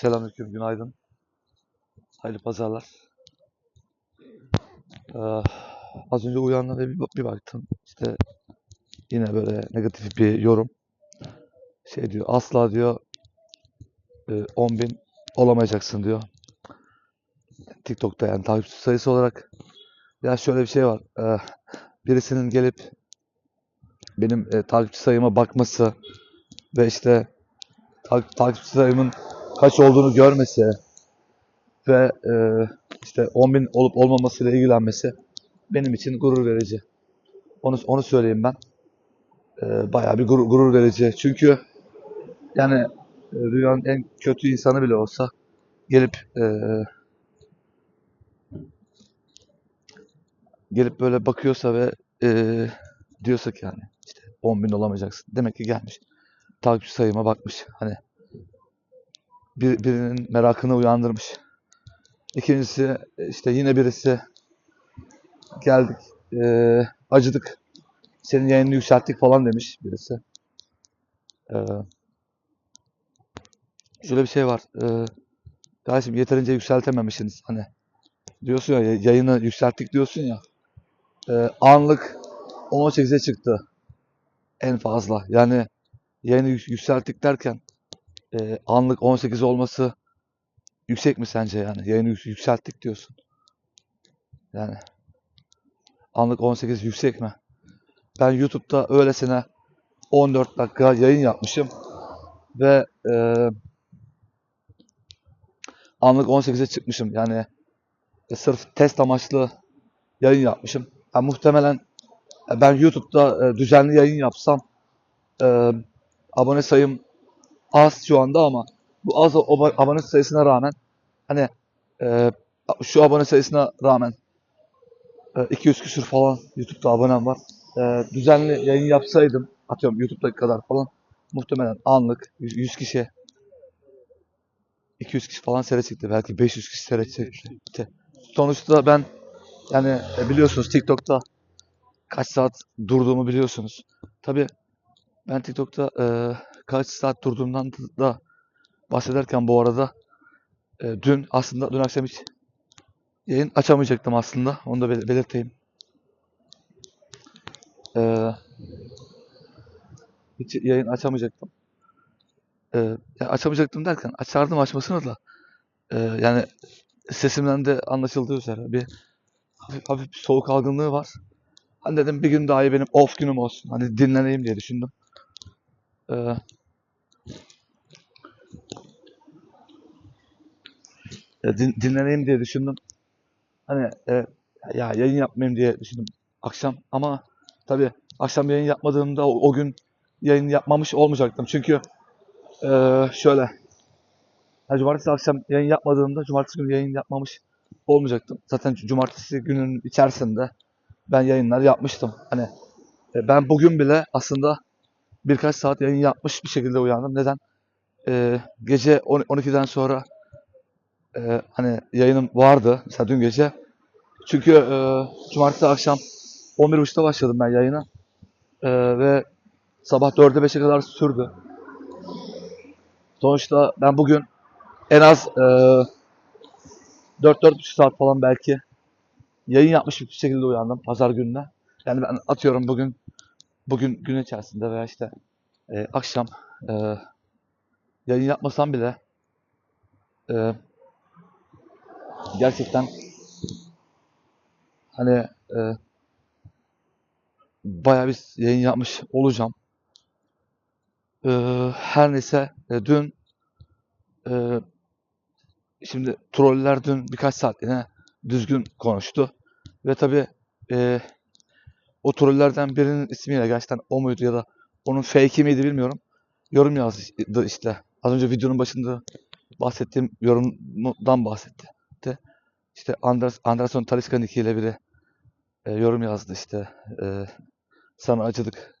Selamünaleyküm, günaydın. Hayırlı pazarlar. Ee, az önce uyandım ve bir, bir baktım. İşte yine böyle negatif bir yorum. Şey diyor, asla diyor e, 10 bin olamayacaksın diyor. TikTok'ta yani takipçi sayısı olarak. Ya şöyle bir şey var. Ee, birisinin gelip benim e, takipçi sayıma bakması ve işte tak- takipçi sayımın kaç olduğunu görmesi ve e, işte 10.000 olup olmamasıyla ilgilenmesi benim için gurur verici. Onu onu söyleyeyim ben. E, bayağı bir gurur, gurur verici. Çünkü yani e, dünyanın en kötü insanı bile olsa gelip e, gelip böyle bakıyorsa ve e, diyorsa ki yani işte 10.000 olamayacaksın. Demek ki gelmiş. Takipçi sayıma bakmış. Hani bir, birinin merakını uyandırmış. İkincisi işte yine birisi geldik eee, acıdık senin yayını yükselttik falan demiş birisi. Eee, şöyle bir şey var. Eee kardeşim yeterince yükseltememişsiniz. Hani diyorsun ya yayını yükselttik diyorsun ya. Eee, anlık 18'e çıktı en fazla. Yani yayını yük- yükselttik derken eee, anlık 18 olması yüksek mi sence yani? Yayını yük- yükselttik diyorsun. Yani anlık 18 yüksek mi? Ben YouTube'da öylesine 14 dakika yayın yapmışım ve eee, anlık 18'e çıkmışım. Yani e, sırf test amaçlı yayın yapmışım. Ha, muhtemelen e, ben YouTube'da e, düzenli yayın yapsam e, abone sayım az şu anda ama bu az abone sayısına rağmen hani e, şu abone sayısına rağmen e, 200 küsür falan YouTube'da abonem var. E, düzenli yayın yapsaydım atıyorum YouTube'daki kadar falan muhtemelen anlık 100 100 kişi 200 kişi falan seyredecekti. Belki 500 kişi seyredecekti. Sonuçta ben yani e, biliyorsunuz TikTok'ta kaç saat durduğumu biliyorsunuz. Tabii ben TikTok'ta e, kaç saat durduğumdan da bahsederken bu arada e, dün aslında dün akşam hiç yayın açamayacaktım aslında. Onu da bel- belirteyim. E, hiç yayın açamayacaktım. E, ya açamayacaktım derken açardım açmasını da. E, yani sesimden de anlaşıldığı üzere bir hafif, hafif bir soğuk algınlığı var. Hani dedim bir gün daha iyi benim off günüm olsun. Hani dinleneyim diye düşündüm. Din- dinleneyim diye düşündüm. Hani e, ya yayın yapmayayım diye düşündüm akşam ama tabii akşam yayın yapmadığımda o, o gün yayın yapmamış olmayacaktım. Çünkü e, şöyle ya cumartesi akşam yayın yapmadığımda cumartesi günü yayın yapmamış olmayacaktım. Zaten cu- cumartesi günün içerisinde ben yayınlar yapmıştım. Hani e, ben bugün bile aslında birkaç saat yayın yapmış bir şekilde uyandım. Neden? E, gece 10 12'den sonra e, hani yayınım vardı. Mesela dün gece. Çünkü e, cumartesi akşam 11.30'da başladım ben yayına. E, ve sabah 4'e 5'e kadar sürdü. Sonuçta ben bugün en az e, 4-4,5 saat falan belki yayın yapmış bir şekilde uyandım pazar gününe. Yani ben atıyorum bugün bugün gün içerisinde veya işte e, akşam e, yayın yapmasam bile e, gerçekten hani e, bayağı bir yayın yapmış olacağım. E, her neyse e, dün e, şimdi troller dün birkaç saat yine düzgün konuştu. Ve tabii e, o trollerden birinin ismiyle gerçekten o muydu ya da onun fake'i miydi bilmiyorum. Yorum yazdı işte. Az önce videonun başında bahsettiğim yorumdan bahsetti. İşte Anders, Anderson Talisca ile biri e, yorum yazdı işte. E, sana acıdık.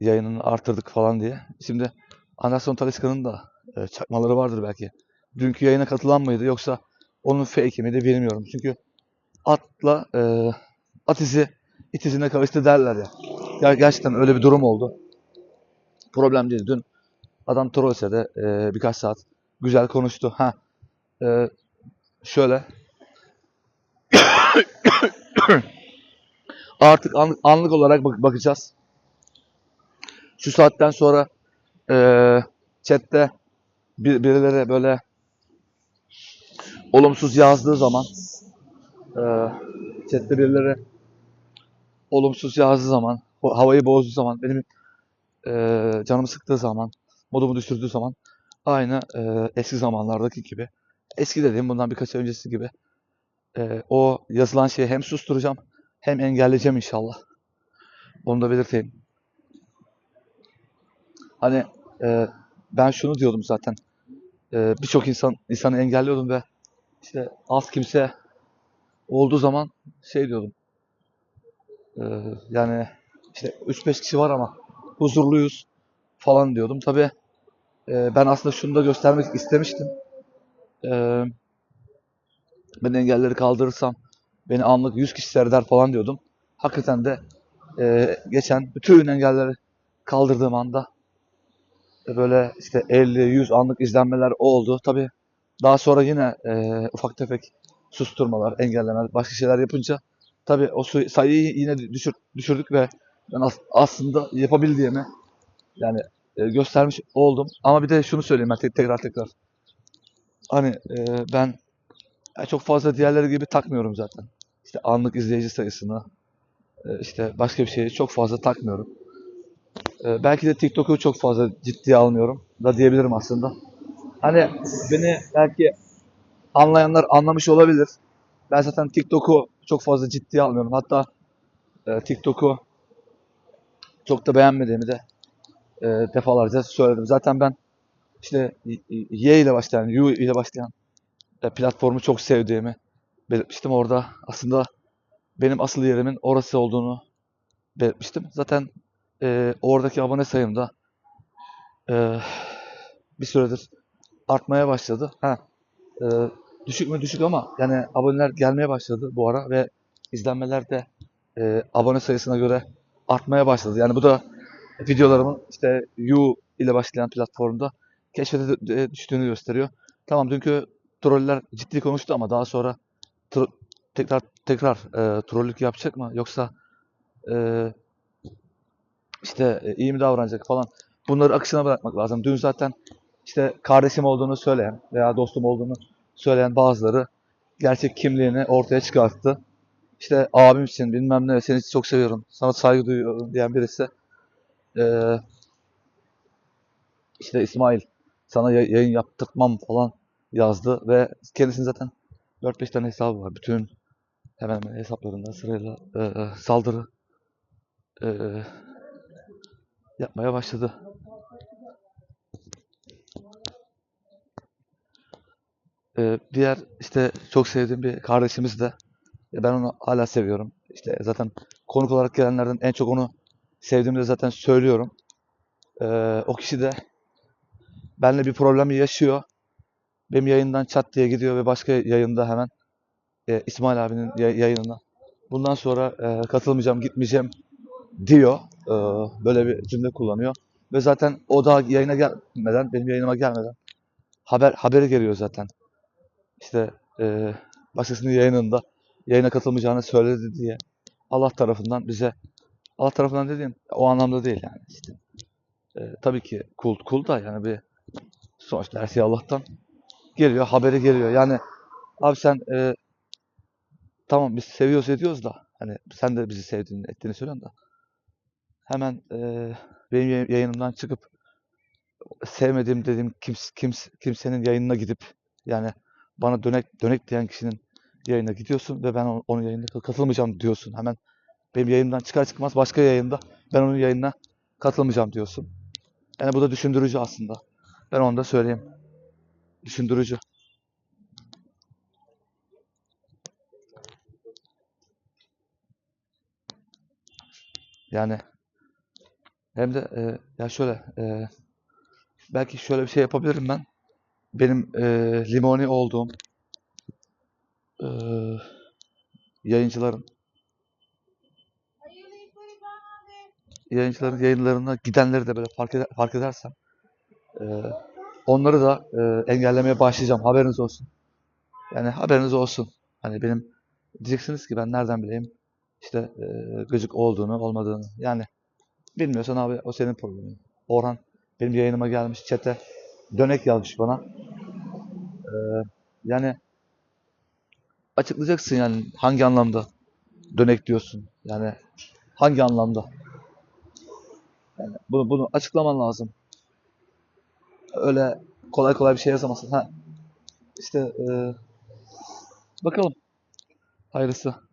Yayınını artırdık falan diye. Şimdi Anderson Talisca'nın da e, çakmaları vardır belki. Dünkü yayına katılan mıydı yoksa onun fake'i miydi bilmiyorum. Çünkü atla e, at izi it izine karıştı derler ya. ya. Gerçekten öyle bir durum oldu. Problem değil. Dün adam trollse de e, birkaç saat güzel konuştu. Ha. Ee, şöyle. Artık an- anlık olarak bak- bakacağız. Şu saatten sonra eee chatte bir, birileri böyle olumsuz yazdığı zaman eee chatte birileri olumsuz yazdığı zaman havayı bozduğu zaman benim eee canımı sıktığı zaman modumu düşürdüğü zaman aynı eee, eski zamanlardaki gibi eski dediğim bundan birkaç öncesi gibi eee, o yazılan şeyi hem susturacağım hem engelleyeceğim inşallah. Onu da belirteyim. Hani eee, ben şunu diyordum zaten. Eee, Birçok insan insanı engelliyordum ve işte az kimse olduğu zaman şey diyordum. eee, yani işte 3-5 kişi var ama huzurluyuz falan diyordum. Tabii eee, ben aslında şunu da göstermek istemiştim. Eee ben engelleri kaldırırsam beni anlık 100 kişi seyreder falan diyordum. Hakikaten de eee, geçen bütün engelleri kaldırdığım anda e, böyle işte 50-100 anlık izlenmeler oldu. Tabii daha sonra yine eee, ufak tefek susturmalar, engellemeler, başka şeyler yapınca tabii o sayıyı yine düşür, düşürdük ve ben as- aslında yapabildiğimi yani e, göstermiş oldum. Ama bir de şunu söyleyeyim ben tek- tekrar tekrar. Hani e, ben ya çok fazla diğerleri gibi takmıyorum zaten. İşte anlık izleyici sayısını, e, işte başka bir şeyi çok fazla takmıyorum. E, belki de TikTok'u çok fazla ciddiye almıyorum da diyebilirim aslında. Hani beni belki anlayanlar anlamış olabilir. Ben zaten TikTok'u çok fazla ciddiye almıyorum. Hatta e, TikTok'u çok da beğenmediğimi de defalarca söyledim. Zaten ben işte Y ile başlayan, U ile başlayan platformu çok sevdiğimi belirtmiştim. Orada aslında benim asıl yerimin orası olduğunu belirtmiştim. Zaten e, oradaki abone sayım da e, bir süredir artmaya başladı. Ha, e, düşük mü düşük ama yani aboneler gelmeye başladı bu ara ve izlenmeler de e, abone sayısına göre artmaya başladı. Yani bu da videolarımın işte U ile başlayan platformda keşfete de düştüğünü gösteriyor. Tamam dünkü troller ciddi konuştu ama daha sonra tro- tekrar tekrar e, trollük yapacak mı yoksa e, işte e, iyi mi davranacak falan bunları akışına bırakmak lazım. Dün zaten işte kardeşim olduğunu söyleyen veya dostum olduğunu söyleyen bazıları gerçek kimliğini ortaya çıkarttı. İşte abimsin bilmem ne seni çok seviyorum sana saygı duyuyorum diyen birisi e, işte İsmail sana ya- yayın yaptırtmam falan yazdı ve kendisinin zaten 4-5 tane hesabı var. Bütün hemen hemen hesaplarında sırayla e, e, saldırı e, yapmaya başladı. E, diğer işte çok sevdiğim bir kardeşimiz de e, ben onu hala seviyorum. İşte zaten konuk olarak gelenlerden en çok onu sevdiğimi de zaten söylüyorum. E, o kişi de benimle bir problem yaşıyor. Benim yayından çat diye gidiyor ve başka yayında hemen e, İsmail abinin ya- yayınına bundan sonra e, katılmayacağım, gitmeyeceğim diyor. E, böyle bir cümle kullanıyor. Ve zaten o da yayına gelmeden, benim yayınıma gelmeden haber haberi geliyor zaten. İşte e, başkasının yayınında yayına katılmayacağını söyledi diye Allah tarafından bize Allah tarafından dediğim o anlamda değil yani işte. E, tabii ki kul kul da yani bir sonuçta her şey Allah'tan geliyor, haberi geliyor. Yani abi sen e, tamam biz seviyoruz ediyoruz da hani sen de bizi sevdiğini ettiğini söylüyorsun da hemen e, benim yay- yayınımdan çıkıp sevmediğim dediğim kims, kims, kimsenin yayınına gidip yani bana dönek dönek diyen kişinin yayına gidiyorsun ve ben onun, onun yayınına katılmayacağım diyorsun. Hemen benim yayından çıkar çıkmaz başka yayında ben onun yayınına katılmayacağım diyorsun. Yani bu da düşündürücü aslında. Ben onu da söyleyeyim. Düşündürücü. Yani hem de e, ya şöyle e, belki şöyle bir şey yapabilirim ben. Benim e, limoni olduğum e, yayıncıların yayıncıların yayınlarına gidenleri de böyle fark, eder, fark edersem e, onları da e, engellemeye başlayacağım. Haberiniz olsun. Yani haberiniz olsun. Hani benim diyeceksiniz ki ben nereden bileyim işte e, gıcık olduğunu olmadığını. Yani bilmiyorsan abi o senin problemin. Orhan benim yayınıma gelmiş çete dönek yazmış bana. E, yani açıklayacaksın yani hangi anlamda dönek diyorsun. Yani hangi anlamda? Yani bunu, bunu açıklaman lazım. Öyle kolay kolay bir şey yazamazsın. Ha. İşte e, bakalım. Hayırlısı.